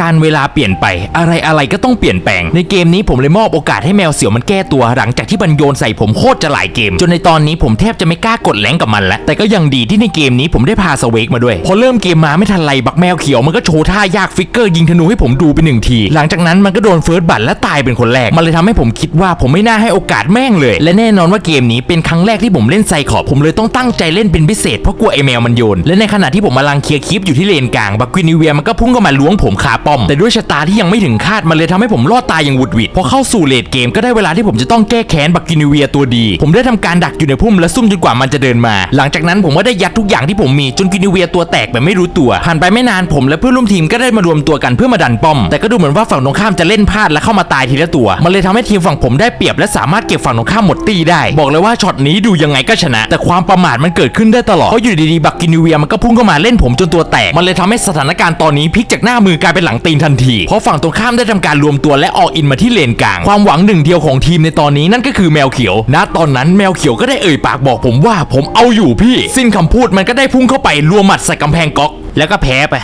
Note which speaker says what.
Speaker 1: การเวลาเปลี่ยนไป อะไรอะไรก็ต้องเปลี่ยนแปลง ในเกมนี้ผมเลยมอบโอกาสให้แมวเสี่ยวมันแก้ตัวหลังจากที่มันโยนใส่ผมโคตรจะหลายเกม จนในตอนนี้ผมแทบจะไม่กล้ากดแรงกับมันแล้ว แต่ก็ยังดีที่ในเกมนี้ผมได้พาสเวกมาด้วย พอเริ่มเกมมาไม่ทันไรบักแมวเขียวมันก็โชว์ท่ายากฟิกเกอร์ยิงธนูให้ผมดูไปหนึ่งที หลังจากนั้นมันก็โดนเฟิร์สบัตและตายเป็นคนแรก มันเลยทำให้ผมคิดว่าผมไม่น่าให้โอกาสแม่งเลย และแน่นอนว่าเกมนี้เป็นครั้งแรกที่ผมเล่นไซคอร์ผมเลยต้องตั้งใจเล่นเป็นพิเศษเพราะกลัวไอแมวมันโยนและในขณะที่ผมกำลังเคลียร์คลิปอยู่ที่เลนกลางบักกินิเวียมันก็พุ่งเข้ามาล้วงผมคาป้อม แต่ด้วยชะตาที่ยังไม่ถึงคาดมันเลยทำให้ผมรอดตายอย่างหวุดหวิดพอเข้าสู่เลดเกมก็ได้เวลาที่ผมจะต้องแก้แค้นบักกินิเวียตัวดี ผมได้ทำการดักอยู่ในพุ่มและซุ่มจนกว่ามันจะเดินมา หลังจากนั้นผมก็ได้ยัดทุกอย่างที่ผมมีจนกินิเวียตัวแตกแบบไม่รู้ตัวผ่านไปไม่นานผมและเพื่อนร่วมทีมก็ได้มารวมตัวกันเพื่อมาดันป้อม แต่ก็ดูเหมือนว่าฝั่งตรงข้ามจะเล่นพลาดและเข้ามาตายทีละตัว มันเลยทำให้ทีมฝั่งผมได้เปรียบและสามารถเก็บฝั่งตรงข้ามหมดตีได้ บอกเลยว่าช็อตนี้ดูยังไงก็ชนะ แต่ความประมาทมันเกิดขึ้นได้ตลอดเพราะอยู่ดีๆบักกินิเวียมันก็พุ่งเข้ามาเล่นผมจนตัวแตกมันเลยทำให้สถานการณ์ตอนนี้พลิกจากหน้ามือกลายเป็นหลังตีนทันที เพราะฝั่งตรงข้ามได้ทำการรวมตัวและออกอินมาที่เลนกลาง ความหวังหนึ่งเดียวของทีมในตอนนี้นั่นก็คือแมวเขียว ณ ตอนนั้นแมวเขียวก็ได้เอ่ยปากบอกผมว่าผมเอาอยู่พี่ สิ้นคำพูดมันก็ได้พุ่งเข้าไปรวมหมัดใส่กำแพงก๊อก แล้วก็แพ้ไป